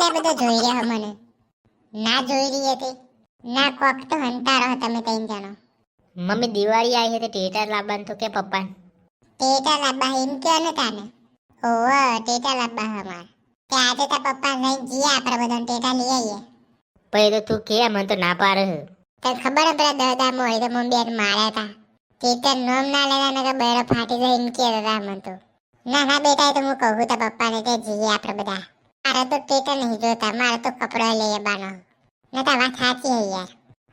લે બધો જોઈ રહ્યા મને. ના જોઈ રહી હતી ના કોક તો હંતા રહો તમે તઈ જાણો. મમ્મી દિવાળી આવી હતી તે ટેટર લાવવાનું તો કે પપ્પા ટેટા લાબા એમ કે ને તાને? ઓવ ટેટા લાબા હમાર તે આજે તા પપ્પા લઈ જઈએ આપણે બધા ટેટા લઈ આવીએ. પછી તો તું કે મને તો ના પાડે. તને ખબર પેલા દહદા મોડી તો મમ્મી બેન માર્યા તા. ટેટા નોમ ના લેવા ને કે બેડો ફાટી જાય એમ કે દાદા મન તો. ના ના બેટા એ તો હું કહું તા પપ્પાને તે જઈએ આપણે બધા. મારે તો ટેટા નહીં જોતા મારે તો કપડા લઈ આવવાનો. ના તા વાત સાચી હે યાર.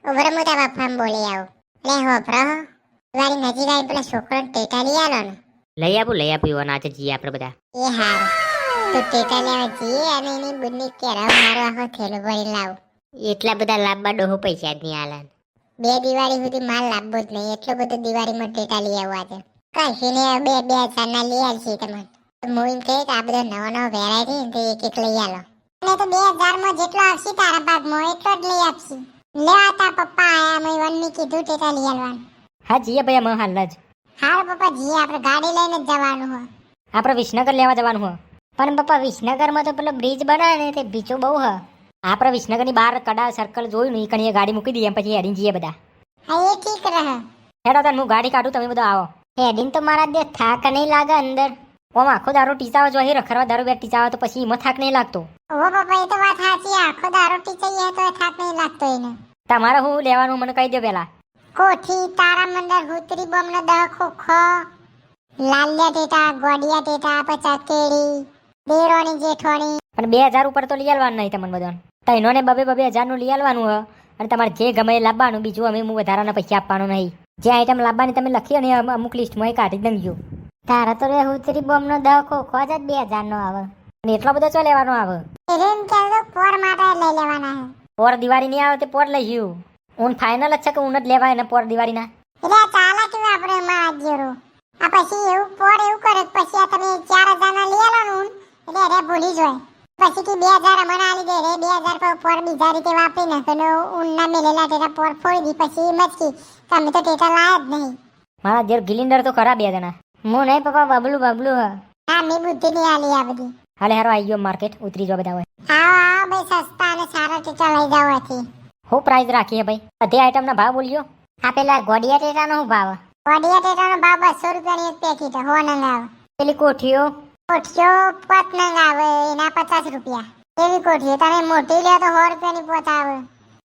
ઉભરે હું તા બોલી આવું. લે હો પ્રો વારી નજીક આવી પેલા છોકરો ટેટા લઈ આલો ને. લઈ આપું લઈ આપું એવા નાચે જઈએ આપણે બધા. એ હાર. તો ટેટા લેવા જઈએ અને એની બુનની કેળા મારો આખો થેલો ભરી લાવું. એટલા બધા લાંબા ડોહો પૈસા જ નહીં આલે. બે દિવાળી સુધી માલ લાંબો જ નહીં. એટલો બધો દિવાળીમાં ટેટા લઈ આવવા છે કશું ને બે બે હજાર ના લઈ આવશે તમને. તો એમ કહે કે આ બધો નવો નવો વેરાયટી ને તો એક એક લઈ આલો. અને તો બે હજારમાં જેટલો આવશે તારા ભાગમાં એટલો જ લઈ આપશે. લેવા તા પપ્પા આયા મેં વનની કીધું ટેટા લઈ આવવાનું હા જીએ ભાઈ મહાલ હાલ જ. હાલ પપ્પા જીએ આપણે ગાડી લઈને જ જવાનું હો આપણે વિસનગર લેવા જવાનું હો પણ પપ્પા વિસનગરમાં તો પેલો બ્રિજ બનાવે ને તે બીચો બહુ હ. આપણે વિસનગરની બહાર કડા સર્કલ જોયું ને કણીએ ગાડી મૂકી દઈએ પછી હેડીને જઈએ બધા. હા એ ઠીક રહે. હેડો તને હું ગાડી કાઢું તમે બધા આવો. હેડીને તો મારા દે થાક નહીં લાગે અંદર. ઓમ આખો દારૂ ટીચાવો જો અહીં રખડવા દારૂ બે ટીચાવો તો પછી એમાં થાક નહીં લાગતો. ઓ બાપા એ તો વાત સાચી આખો દારૂ ટીચાઈએ તો થાક નહીં લાગતો એને. તમારે હું લેવાનું મને કહી દો પેલા કોઠી તારા મંદર હુતરી બોમ નો દહ ખોખો લાલ્યા ટેટા ગોડિયા ટેટા પચા કેડી દેરોની જેઠોણી પણ બે હજાર ઉપર તો લઈ આવવાનું નહીં તમને બધાને. તૈનો ને બબે બબે હજારનું લઈ આવવાનું હ. અને તમારે જે ગમે એ લાવવાનું બીજું અમે હું વધારાના પૈસા આપવાનું નહીં. જે આઈટમ લાવવાની તમે લખી અને અમુક લિસ્ટમાં એ કાઢી દઉં તારા તો રે હુતરી બોમનો દહ ખોખો જ બે હજારનો આવે અને એટલો બધો ચો લેવાનો આવે રેમ કે તો પોર માટે લઈ લેવાના પોર દિવાળી ની આવે તે પોર લઈ જયું ઊન ફાઇનલ જ છે કે ઊન જ લેવાય ને પોર દિવાળીના ના એટલે ચાલે કેવું આપણે માં જેરો આ પછી એવું પોર એવું કરે પછી આ તમે ચાર હજાર ના લઈ આલો ને એટલે અરે ભૂલી જોય પછી કે બે હજાર મને આલી દે રે બે હજાર પર પોર બીજા રીતે વાપરી નાખે ને ઊન ના મેલેલા ટેટા પોર ફોડી દી પછી જ કી તમે તો ટેટા લાયા જ નહીં મારા જેર ગિલિન્ડર તો ખરા બે જણા હું નહીં પપ્પા બબલું બબલું હ. હા મેં બુદ્ધિ નહીં આલી આ બધી. હાલે હારો આઈ ગયો માર્કેટ ઉતરી જો બધા હોય આવો આવો ભાઈ સસ્તા અને સારા ટીચા લઈ જાવ હતી હું પ્રાઇસ રાખીએ ભાઈ. બધી આઈટમના ભાવ બોલ્યો? આ પેલા ગોડિયા ટેટા નો ભાવ? ગોડિયા ટેટાનો ભાવ બસો રૂપિયાની એક પેકેટ હો ના આવે પેલી કોઠીઓ? કોઠીઓ પાંચ ના આવે એના પચાસ રૂપિયા. એવી કોઠીઓ? તમે મોટી લે તો સો રૂપિયાની પોત આવે.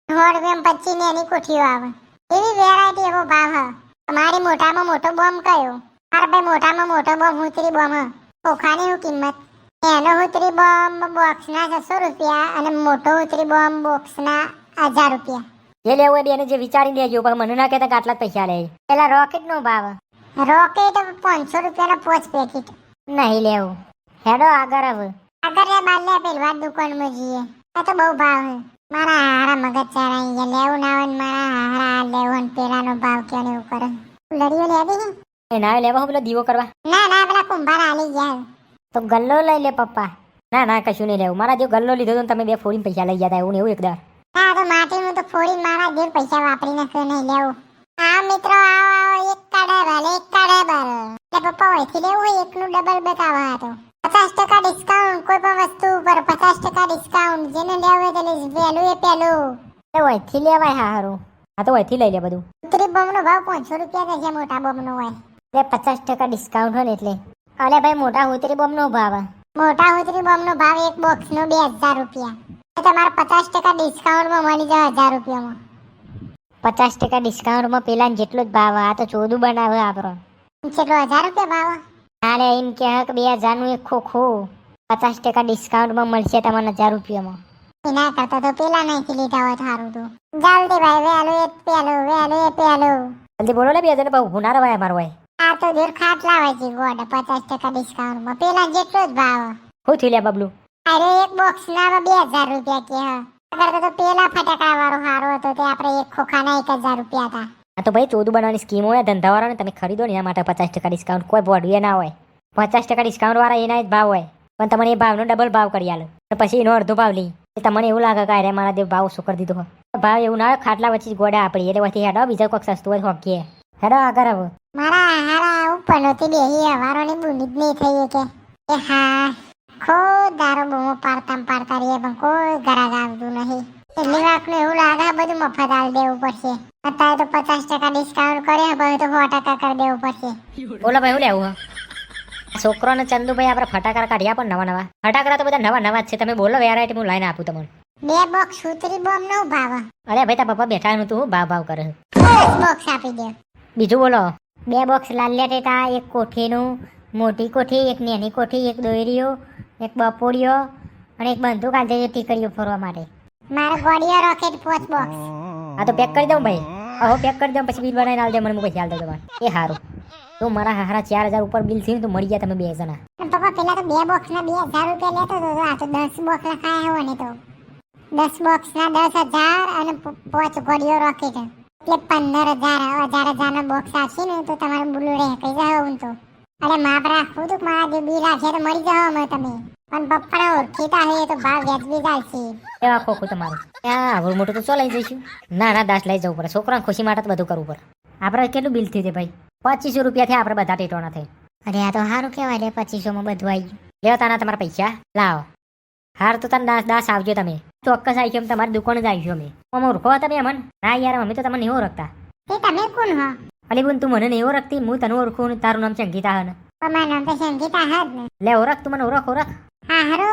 100 રૂપિયા પચીસની એની કોઠીઓ આવે. એવી વેરાયટી એવો ભાવ હ. તમારી મોટામાં મોટો બોમ્બ કયો? મારા ભાઈ મોટામાં મોટો બોમ્બ હુતરી બોમ્બ ઓખાની હું કિંમત. એનો હુતરી બોમ્બ બોક્સના છસો રૂપિયા અને મોટો હુતરી બોમ્બ બોક્સના હજાર રૂપિયા. જે લેવું હોય બેને જે વિચારી લેજો પણ મને ના કહેતા કે આટલા જ પૈસા લે. પેલા રોકેટ નો ભાવ. રોકેટ પાંચસો રૂપિયાનો પોચ પેકેટ. નહીં લેવું. હેડો આગળ હવે. આગળ રે બાર લે પેલવા દુકાનમાં જઈએ. આ તો બહુ ભાવ હે મારા હારા મગજ ચારા લેવું ના હોય મારા હારા લેવો પેલાનો ભાવ કેવો એવું કરે. લડીઓ લેવી હે? એ ના લેવા હું પેલો દીવો કરવા? ના ના પેલા કુંભાર આલી ગયા તો ગલ્લો લઈ લે પપ્પા. ના ના કશું નહીં લેવું. મારા જે ગલ્લો લીધો હતો તમે બે ફોડીને પૈસા લઈ ગયા હતા એવું ને એવું એકદમ ના તો માટીનું તો ફોડી મારા જે પૈસા વાપરી નાખ્યો નહીં લેવું. આ મિત્રો આવો આવો એક કાઢે ભલે એક કાઢે ભલે. એટલે પપ્પા હોયથી લેવું હોય એકનું ડબલ બતાવવા હતો. પચાસ ટકા ડિસ્કાઉન્ટ કોઈ પણ વસ્તુ ઉપર પચાસ ટકા ડિસ્કાઉન્ટ જેને લેવું હોય તેને વહેલું એ પહેલું એ વયથી લેવાય હા હારું. હા તો ઓછી લઈ લે બધું. ઉતરી બોમ્બનો ભાવ પાંચસો રૂપિયા છે મોટા બમનો હોય. એટલે પચાસ ટકા ડિસ્કાઉન્ટ હોય ને એટલે. અલે ભાઈ મોટા હોતરી નો ભાવ મોટા ઉતરી બોમ્બનો ભાવ એક બોક્સનો બે હજાર રૂપિયા. તમારે પચાસ ટકા ડિસ્કાઉન્ટમાં મળી જાય હજાર રૂપિયામાં. પચાસ ટકા ડિસ્કાઉન્ટમાં પેલા જેટલો જ ભાવ આ તો ચોદું બનાવે આપણો. કેટલો હજાર રૂપિયા ભાવ હાલે એમ કે કે બે હજારનું એક ખોખું. પચાસ ટકા ડિસ્કાઉન્ટમાં મળશે તમને હજાર રૂપિયામાં. એના કરતા તો પેલા નાખી લીધા હોય સારું તો. જલ્દી ભાઈ વહેલું એ પેલું વહેલું એ પેલું જલ્દી બોલો ને બે હજાર બહુ ગુનાર ભાઈ અમારો ભાઈ. આ તો દૂર ખાટલા છે ગોડ પચાસ ટકા ડિસ્કાઉન્ટમાં પેલા જેટલો જ ભાવ. હું થયું લે બબલું? અરે એક બોક્સ ના બે હજાર રૂપિયા કે હા. અગર તો પેલા ફટાકડા વાળો હારો હતો તે આપણે એક ખોખાના હજાર રૂપિયા હતા. આ તો ભાઈ ચોદું બનાવવાની સ્કીમ હોય ધંધાવાળાને તમે ખરીદો ને એના માટે પચાસ ટકા ડિસ્કાઉન્ટ કોઈ બોડવે ના હોય. પચાસ ટકા ડિસ્કાઉન્ટ વાળા એના જ ભાવ હોય. પણ તમને એ ભાવનો ડબલ ભાવ કરી આલો. પછી એનો અડધો ભાવ લઈ. તમને એવું લાગે કે અરે મારા દેવ ભાવ શું કરી દીધો. ભાવ એવું ના હોય ખાટલા વચ્ચે ગોડા આપણી એટલે પછી હેડો બીજા કોઈક સસ્તું હોય હોકીએ. હેડો આગળ હવે મારા હારા ઉપર નહોતી બેહી હવારોની બુની જ નહીં થઈ કે એ હા ખો દારો બૂમો પાડતા પાડતા રહીએ પણ કોઈ ઘરાક આવતું નહીં. એટલી વાતનું એવું લાગે બધું મફત આલ દેવું પડશે. અત્યારે તો પચાસ ટકા ડિસ્કાઉન્ટ કરે પછી તો સો ટકા કરી દેવું પડશે. બોલો ભાઈ હું લેવું છોકરો ને ચંદુભાઈ આપણે ફટાકડા કાઢ્યા પણ નવા નવા. ફટાકડા તો બધા નવા નવા જ છે. તમે બોલો વેરાયટી હું લાઈને આપું તમને. બે બોક્સ સુતરી બોમ્બ નો ભાવ અરે ભાઈ તારા પપ્પા બેઠા નું તું ભાવ ભાવ કરે બોક્સ આપી દે બીજું બોલો. બે બોક્સ લાલ્યા ટેટા એક કોઠીનું મોટી કોઠી એક નાની કોઠી એક દોયરીઓ એક બપોડીઓ અને એક બંદૂક આજે દેજો ટીકડીઓ ફરવા માટે. મારો ગોળીઓ રોકેટ પોચ બોક્સ આ તો પેક કરી દઉં ભાઈ. અહો પેક કરી દઉં પછી બિલ બનાવીને આલ મને હું પૈસા આલ દઉં તમારે એ સારું તો મારા હારા ચાર હજાર ઉપર બિલ થયું ને તો મળી ગયા તમે બે જણા. પપ્પા પેલા તો બે બોક્સ ના બે હજાર રૂપિયા લેતો હતો તો આ તો દસ બોક્સ લખાયા હોય ને તો. દસ બોક્સ ના દસ હજાર અને પાંચ ગોળીઓ રોકેટ. એટલે પંદર હજાર હજાર હજાર ના બોક્સ આવશે ને તો તમારે બુલું રહે કઈ જાવ હું તો. અરે માપ રાખવું તું મારા જે બિલ આવશે તો મરી જાવ અમે તમે. પણ પપ્પાને ઓળખીતા હે તો ભાવ વ્યાજબી ચાલશે. એવા ખોખું તમારું? ત્યાં આવડું મોટું તો ચોલાઈ જઈશું. ના ના દાસ લઈ જવું પડે. છોકરાને ખુશી માટે તો બધું કરવું પડે. આપણે કેટલું બિલ થયું છે ભાઈ? પચીસો રૂપિયાથી આપણે બધા ટેટોના થઈ અરે આ તો સારું કહેવાય લે પચીસોમાં બધું આવી ગયું. લેવા તાના તમારા પૈસા? લાવો. હાર તો તને દાસ દાસ આવજો તમે. ચોક્કસ આવી અમે તમારી દુકાન જ આવીશું અમે. અમે ઓળખો તમે અમન? ના યાર અમે તો તમને નહીં ઓળખતા. તમે કોણ હો? અલી બોન તું મને નહીં ઓળખતી હું તને ઓળખું ને તારું નામ સંગીતા હન. તમારું નામ તો સંગીતા હન લે ઓળખ તું મને ઓળખ ઓળખ. હા હારો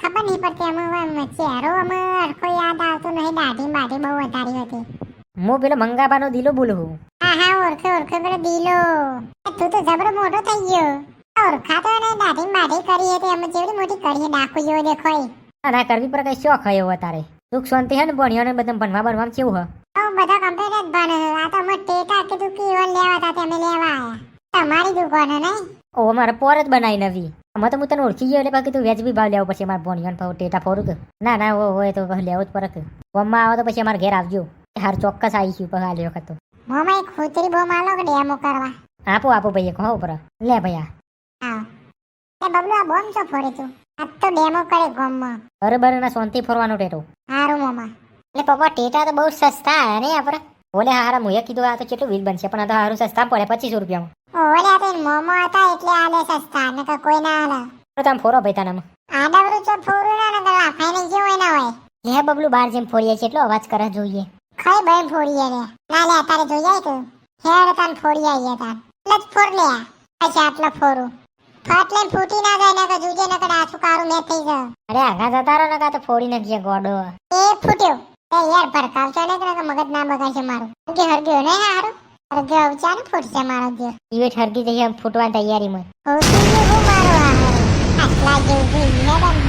ખબર નહીં પડતી અમે આમ ચહેરો અમે હરખો યાદ આવતો નહીં દાઢી બાઢી બહુ વધારી હતી. હું પેલો મંગાબાનો દિલો બોલું હા હા ઓળખે ઓળખે પેલો દિલો. તું તો જબરો મોટો થઈ ગયો. ઓળખાતો ને દાઢી માઢી કરી હતી અમે જેવડી મોટી કરીએ ડાકુ જેવો દેખાય ના કરવી પર કઈ શોખ હોય એવો તારે? સુખ શાંતિ હે ને ભણ્યો ને બધા ભણવા ભણવા કેવું હ તો બધા કમ્પ્યુટર જ ભણે છે. આ તો અમે ટેટા કીધું કે ઈવન લેવા તા તમે લેવા આયા. તમારી દુકાન હે નહીં? ઓ મારે પોર જ બનાવી નવી. અમે તો હું તને ઓળખી ગયો એટલે બાકી તું વ્યાજબી ભાવ લેવો પછી મારે ભણ્યો ભાવ ટેટા ફોરું ના ના ઓ હોય તો લેવો જ પડે કે ગમમાં આવે તો પછી અમારે ઘેર આવજો. હાર ચોક્કસ આવી છું આલી વખત તો. મામા એક ખોતરી બહુ માલો કે ડેમો કરવા. આપો આપો ભાઈ એક હો ઉપર. લે ભાઈ હા. એ બબલુ આ બોમ છો ફોડે તું? આ તો ડેમો કરે ગોમમાં. બરોબર ના શાંતિ ફોરવાનું ટેટો. હારું મોમાં. એટલે પપ્પા ટેટા તો બહુ સસ્તા હે ને આપણે બોલે હારા મુએ કીધું આ તો કેટલું વીલ બનશે પણ આ તો હારું સસ્તા પડે પચીસો રૂપિયામાં. ઓલે આ તો મોમો હતા એટલે આલે સસ્તા નકર કોઈ ના આલે. તો તમે ફોરો ભાઈ તાનામાં. આડવરું તો ફોરું ના નકર લાફાઈને જેવું હોય ના હોય. લે બબલુ બાર જેમ ફોડીએ છે એટલો અવાજ કરે જોઈએ. ખાઈ બેન ફોડીએ રે ના લે તારે જોઈએ જાય તું? હેર તાન ફોરી આઈએ તાન. એટલે ફોર લે પછી આટલો ફોરું ફાટલે ફૂટી ના જાય નકર જુજે નકર આછું કારું મેં થઈ જાય અરે આગા જતા રહો નકર તો ફોડી નાખીએ ગોડો. એ ફૂટ્યો. એ યાર છે ને કે નકર મગજ ના બગાડશે મારું. કે હરગ્યો ને હારું? હરગ્યો અવચા ને ફૂટશે મારો જે ઈવે હરગી જઈએ ફૂટવાની તૈયારીમાં. હોતી હું મારો આ. આટલા જેવું ને